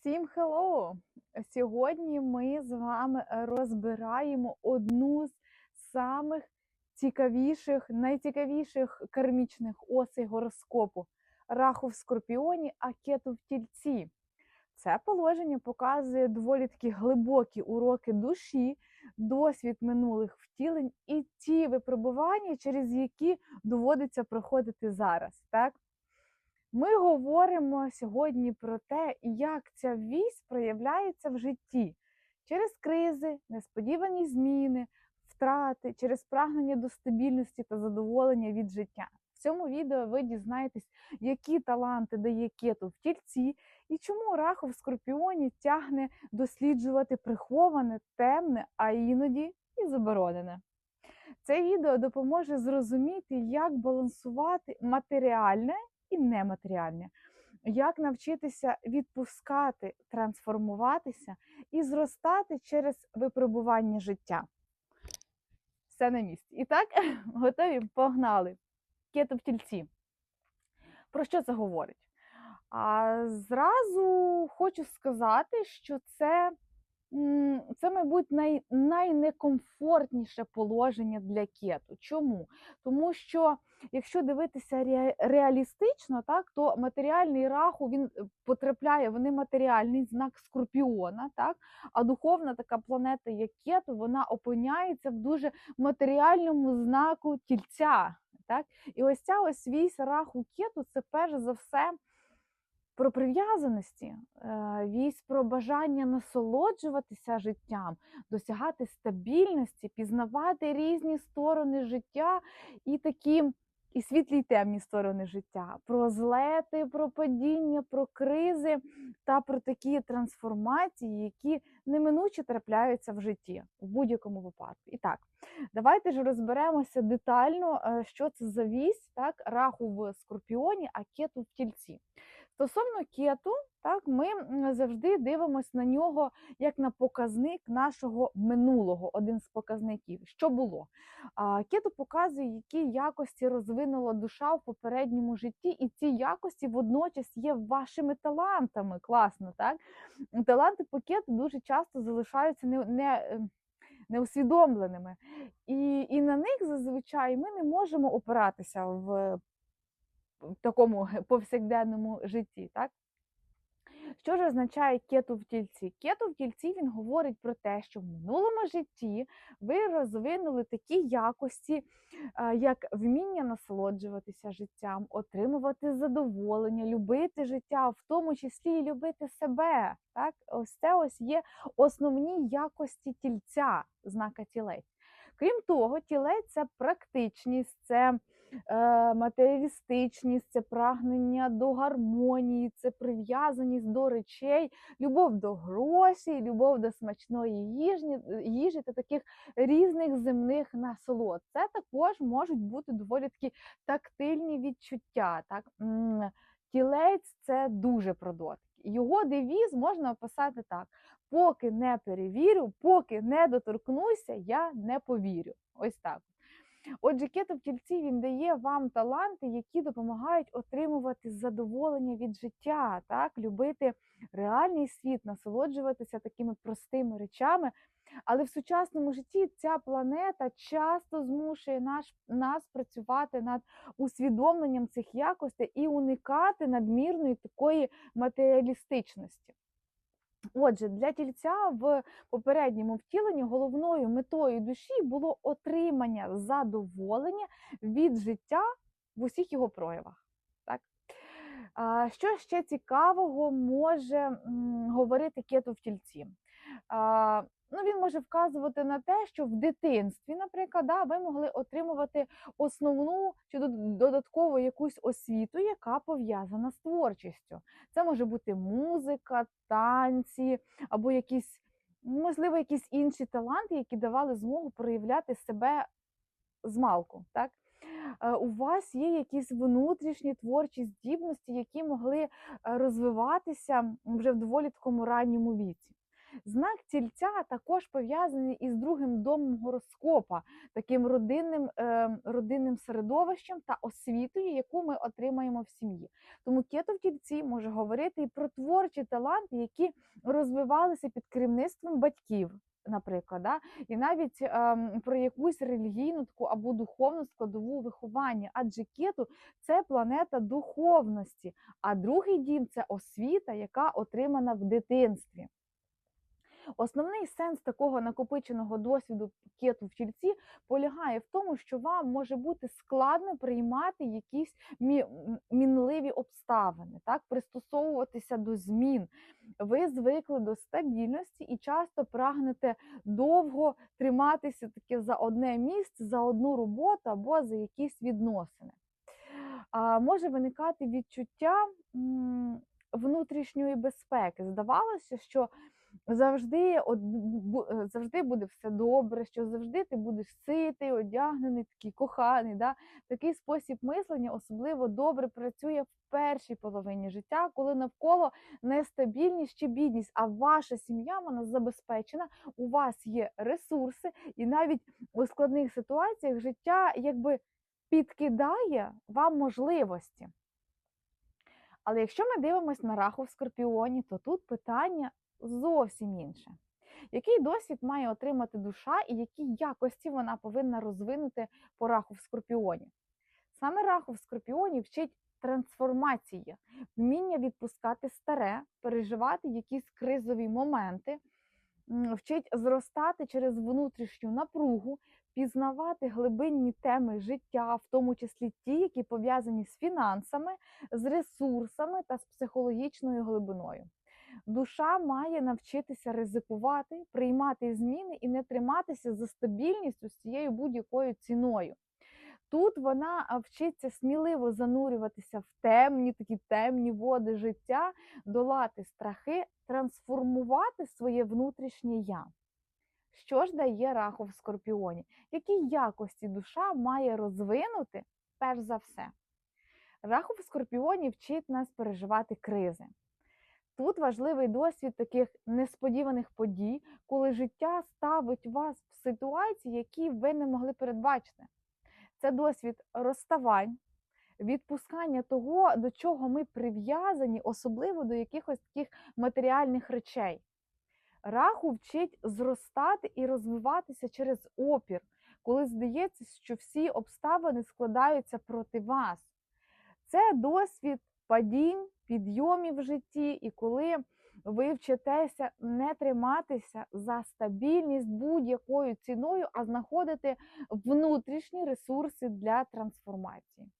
Всім хеллоу! Сьогодні ми з вами розбираємо одну з самих цікавіших, найцікавіших кармічних осей гороскопу раху в скорпіоні, а кету в тільці. Це положення показує доволі такі глибокі уроки душі, досвід минулих втілень і ті випробування, через які доводиться проходити зараз. Так? Ми говоримо сьогодні про те, як ця вісь проявляється в житті через кризи, несподівані зміни, втрати, через прагнення до стабільності та задоволення від життя. В цьому відео ви дізнаєтесь, які таланти дає кету в тільці і чому раху в скорпіоні тягне досліджувати приховане, темне, а іноді і заборонене. Це відео допоможе зрозуміти, як балансувати матеріальне і нематеріальне. Як навчитися відпускати, трансформуватися і зростати через випробування життя. Все на місці. І так, готові? Погнали. Кету тільці. Про що це говорить? А зразу хочу сказати, що це, це мабуть, най, найнекомфортніше положення для кету. Чому? Тому що якщо дивитися ре- реалістично, так, то матеріальний раху він е, потрапляє в нематеріальний знак скорпіона, так, а духовна така планета, як кету, вона опиняється в дуже матеріальному знаку тільця. Так? І ось ця ось вісь раху кету це перш за все про прив'язаності, е, вісь про бажання насолоджуватися життям, досягати стабільності, пізнавати різні сторони життя і такі. І світлі й темні сторони життя, про злети, про падіння, про кризи та про такі трансформації, які неминуче трапляються в житті в будь-якому випадку. І так, давайте ж розберемося детально, е, що це за вісь, так, раху в скорпіоні, а кету в тільці. Стосовно кету, так, ми завжди дивимося на нього як на показник нашого минулого, один з показників. Що було? Кету показує, які якості розвинула душа в попередньому житті, і ці якості водночас є вашими талантами. Класно, так? Таланти по кету дуже часто залишаються не, не, е, неусвідомленими. І, і на них зазвичай ми не можемо опиратися в такому повсякденному житті. Так? Що ж означає кету в тільці? Кету в тільці він говорить про те, що в минулому житті ви розвинули такі якості, як вміння насолоджуватися життям, отримувати задоволення, любити життя, в тому числі і любити себе. Так? Ось це ось є основні якості тільця, знака тілець. Крім того, тілець це практичність, це матеріалістичність, це прагнення до гармонії, це прив'язаність до речей, любов до грошей, любов до смачної їжі, їжі та таких різних земних насолод. Це також можуть бути доволі такі тактильні відчуття. Так? Тілець це дуже про дотик. Його девіз можна описати так: поки не перевірю, поки не доторкнуся, я не повірю. Ось так. Отже, кето в тільці він дає вам таланти, які допомагають отримувати задоволення від життя, так, любити реальний світ, насолоджуватися такими простими речами. Але в сучасному житті ця планета часто змушує наш, нас працювати над усвідомленням цих якостей і уникати надмірної такої матеріалістичності. Отже, для тільця в попередньому втіленні головною метою душі було отримання задоволення від життя в усіх його проявах. Так? Що ще цікавого може говорити кету в тільці? Ну, він може вказувати на те, що в дитинстві, наприклад, да, ви могли отримувати основну чи додаткову якусь освіту, яка пов'язана з творчістю. Це може бути музика, танці або якісь, можливо, якісь інші таланти, які давали змогу проявляти себе з малку. Так? Е, У вас є якісь внутрішні творчі здібності, які могли е, розвиватися вже в доволі такому ранньому віці. Знак тільця також пов'язаний із другим домом гороскопа, таким родинним, е, родинним середовищем та освітою, яку ми отримаємо в сім'ї. Тому кето в тільці може говорити і про творчі таланти, які розвивалися під керівництвом батьків. Наприклад, да? і навіть ем, про якусь релігійну таку або духовну складову виховання, адже кету це планета духовності, а другий дім це освіта, яка отримана в дитинстві. Основний сенс такого накопиченого досвіду кету в тільці полягає в тому, що вам може бути складно приймати якісь мі- мінливі обставини, так пристосовуватися до змін. Ви звикли до стабільності і часто прагнете довго триматися таки за одне місце, за одну роботу або за якісь відносини. А, може виникати відчуття внутрішньої безпеки. Здавалося, що завжди, от, е, завжди буде все добре, що завжди ти будеш ситий, одягнений, такий коханий. Да? Такий спосіб мислення особливо добре працює в першій половині життя, коли навколо нестабільність чи бідність, а ваша сім'я вона забезпечена, у вас є ресурси, і навіть у складних ситуаціях життя якби підкидає вам можливості. Але якщо ми дивимося на раху в скорпіоні, то тут питання зовсім інше. Який досвід має отримати душа і які якості вона повинна розвинути по раху в скорпіоні? Саме раху в скорпіоні вчить трансформації, вміння відпускати старе, переживати якісь кризові моменти, вчить зростати через внутрішню напругу, пізнавати глибинні теми життя, в тому числі ті, які пов'язані з фінансами, з ресурсами та з психологічною глибиною. Душа має навчитися ризикувати, приймати зміни і не триматися за стабільність з цією будь-якою ціною. Тут вона вчиться сміливо занурюватися в темні, такі темні води життя, долати страхи, трансформувати своє внутрішнє я. Що ж дає раху в скорпіоні? Які якості душа має розвинути перш за все? Раху в скорпіоні вчить нас переживати кризи. Тут важливий досвід таких несподіваних подій, коли життя ставить вас в ситуації, які ви не могли передбачити. Це досвід розставань, відпускання того, до чого ми прив'язані, особливо до якихось таких матеріальних речей. Раху вчить зростати і розвиватися через опір, коли здається, що всі обставини складаються проти вас. Це досвід падінь, підйомів в житті, і коли ви вчитеся не триматися за стабільність будь-якою ціною, а знаходити внутрішні ресурси для трансформації.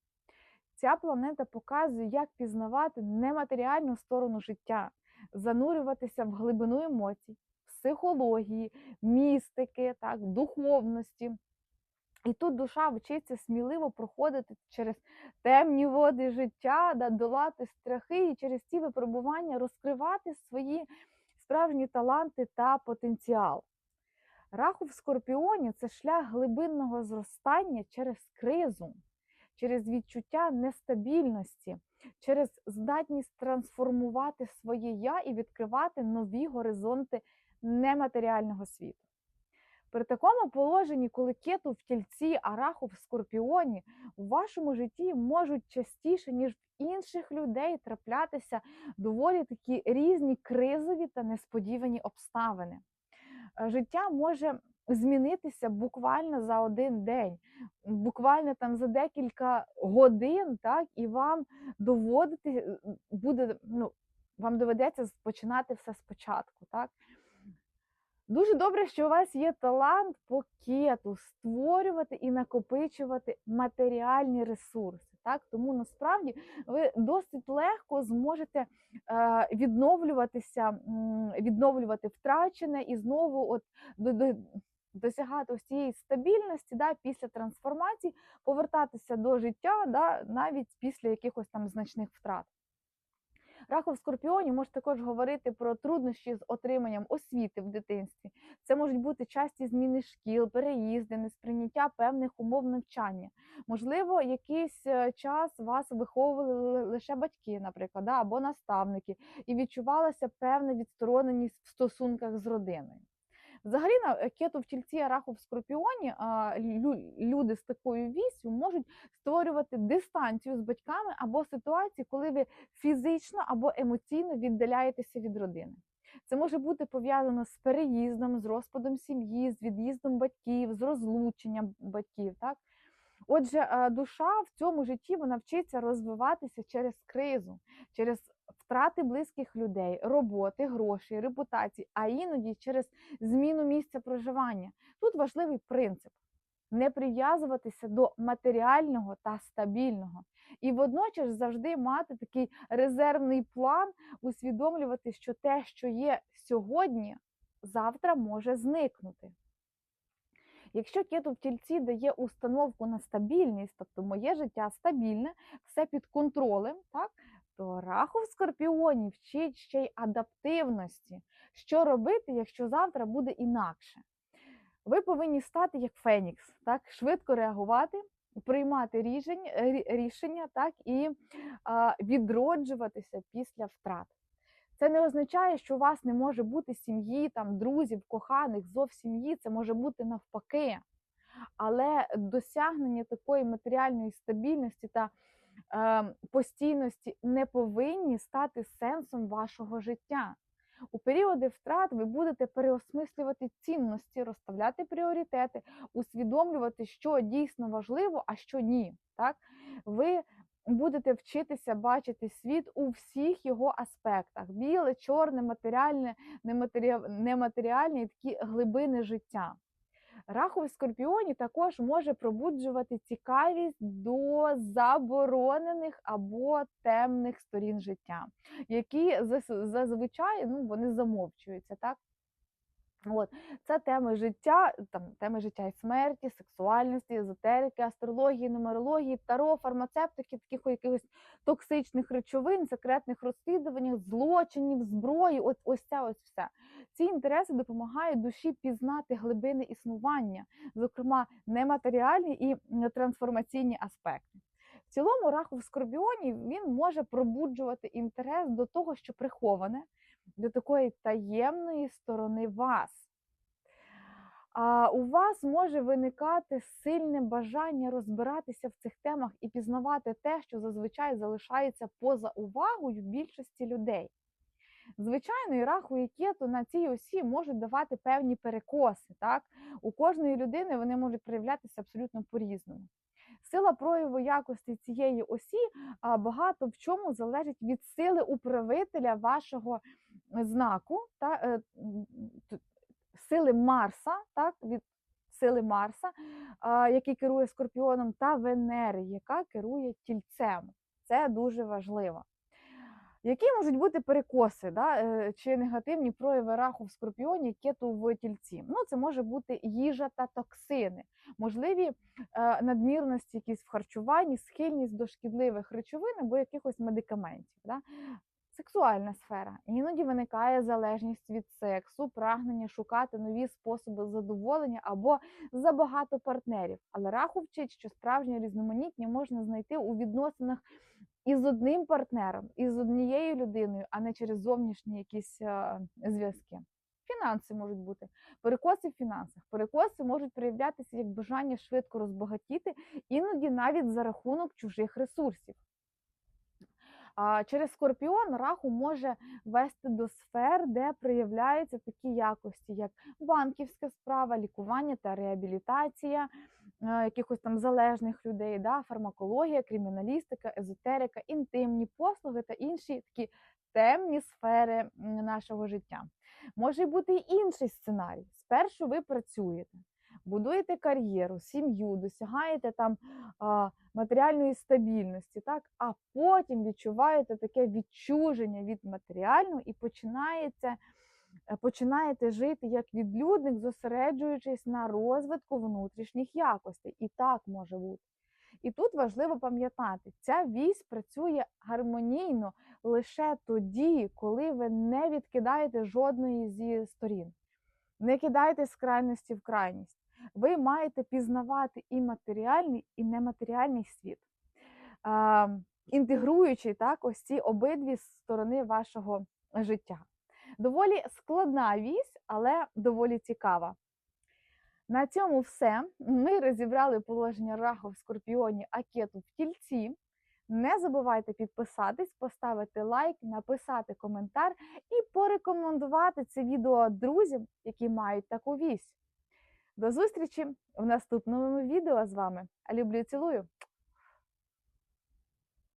Ця планета показує, як пізнавати нематеріальну сторону життя, занурюватися в глибину емоцій, психології, містики, так, духовності. І тут душа вчиться сміливо проходити через темні води життя, да, долати страхи і через ці випробування розкривати свої справжні таланти та потенціал. Раху в скорпіоні це шлях глибинного зростання через кризу, через відчуття нестабільності, через здатність трансформувати своє я і відкривати нові горизонти нематеріального світу. При такому положенні, коли кету в тільці, а раху в скорпіоні, у вашому житті можуть частіше, ніж в інших людей, траплятися доволі такі різні кризові та несподівані обставини. Е, Життя може змінитися буквально за один день, буквально там за декілька годин, так, і вам доводити е, буде, ну, вам доведеться починати все спочатку. Так? Дуже добре, що у вас є талант по кету створювати і накопичувати матеріальні ресурси. Так? Тому насправді ви досить легко зможете е, відновлюватися, відновлювати втрачене і знову от до, до, досягати ось цієї стабільності да, після трансформації, повертатися до життя да, навіть після якихось там значних втрат. Раху в скорпіоні може також говорити про труднощі з отриманням освіти в дитинстві. Це можуть бути часті зміни шкіл, переїзди, несприйняття певних умов навчання. Можливо, якийсь е, час вас виховували лише батьки, наприклад, або наставники, і відчувалася певна відстороненість в стосунках з родиною. Взагалі, на е, кету в тільці а раху в скорпіоні люди з такою вісю можуть створювати дистанцію з батьками або ситуації, коли ви фізично або емоційно віддаляєтеся від родини. Це може бути пов'язано з переїздом, з розпадом сім'ї, з від'їздом батьків, з розлученням батьків. Так? Отже, душа в цьому житті вона вчиться розвиватися через кризу, через втрати близьких людей, роботи, грошей, репутації, а іноді через зміну місця проживання. Тут важливий принцип не прив'язуватися до матеріального та стабільного. І водночас завжди мати такий резервний план, усвідомлювати, що те, що є сьогодні, завтра може зникнути. Якщо кету в тільці дає установку на стабільність, тобто моє життя стабільне, все під контролем, так, то раху в скорпіоні вчить ще й адаптивності. Що робити, якщо завтра буде інакше? Ви повинні стати як Фенікс, так, швидко реагувати, приймати рішення, рішення так, і а, відроджуватися після втрат. Це не означає, що у вас не може бути сім'ї, там, друзів, коханих, зовсім сім'ї, це може бути навпаки. Але досягнення такої матеріальної стабільності та постійності не повинні стати сенсом вашого життя. У періоди втрат ви будете переосмислювати цінності, розставляти пріоритети, усвідомлювати, що дійсно важливо, а що ні. Так? Ви будете вчитися бачити світ у всіх його аспектах: біле, чорне, матеріальне, нематеріальне і такі глибини життя. Раху в скорпіоні також може пробуджувати цікавість до заборонених або темних сторін життя, які зазвичай ну, вони замовчуються. Так? От. Це теми життя, там, теми життя і смерті, сексуальності, езотерики, астрології, нумерології, таро, фармацевтики, таких якихось токсичних речовин, секретних розслідуваннях, злочинів, зброї. От ось це ось все. Ці інтереси допомагають душі пізнати глибини існування, зокрема нематеріальні і трансформаційні аспекти. В цілому раху в скорпіоні він може пробуджувати інтерес до того, що приховане, до такої таємної сторони вас. А у вас може виникати сильне бажання розбиратися в цих темах і пізнавати те, що зазвичай залишається поза увагою більшості людей. Звичайно, і раху і кету на цій осі можуть давати певні перекоси. Так? У кожної людини вони можуть проявлятися абсолютно по-різному. Сила прояву якості цієї осі багато в чому залежить від сили управителя вашого знаку, та, е, сили Марса, так, від сили Марса, який керує скорпіоном, та Венери, яка керує тільцем. Це дуже важливо. Які можуть бути перекоси да, е, чи негативні прояви раху в скорпіоні, кету в тільці? Ну, це може бути їжа та токсини, можливі е, надмірності якісь в харчуванні, схильність до шкідливих речовин або якихось медикаментів. Да? Сексуальна сфера. Іноді виникає залежність від сексу, прагнення шукати нові способи задоволення або забагато партнерів. Але раху вчить, що справжнє різноманіття можна знайти у відносинах із одним партнером, із однією людиною, а не через зовнішні якісь е, зв'язки. Фінанси можуть бути перекоси в фінансах. Перекоси можуть проявлятися як бажання швидко розбагатіти, іноді навіть за рахунок чужих ресурсів. А через скорпіон раху може вести до сфер, де проявляються такі якості, як банківська справа, лікування та реабілітація якихось там залежних людей, да, фармакологія, криміналістика, езотерика, інтимні послуги та інші такі темні сфери нашого життя. Може бути й інший сценарій. Спершу ви працюєте, будуєте кар'єру, сім'ю, досягаєте там матеріальної стабільності, так? а потім відчуваєте таке відчуження від матеріального і починається, е, починаєте жити як відлюдник, зосереджуючись на розвитку внутрішніх якостей. І так може бути. І тут важливо пам'ятати, ця вісь працює гармонійно лише тоді, коли ви не відкидаєте жодної зі сторін, не кидаєте з крайності в крайність. Ви маєте пізнавати і матеріальний, і нематеріальний світ, а, інтегруючи так ось ці обидві сторони вашого життя. Доволі складна вісь, але доволі цікава. На цьому все. Ми розібрали положення раху в скорпіоні, а кету в тільці. Не забувайте підписатись, поставити лайк, написати коментар і порекомендувати це відео друзям, які мають таку вісь. До зустрічі в наступному відео з вами. Люблю цілую!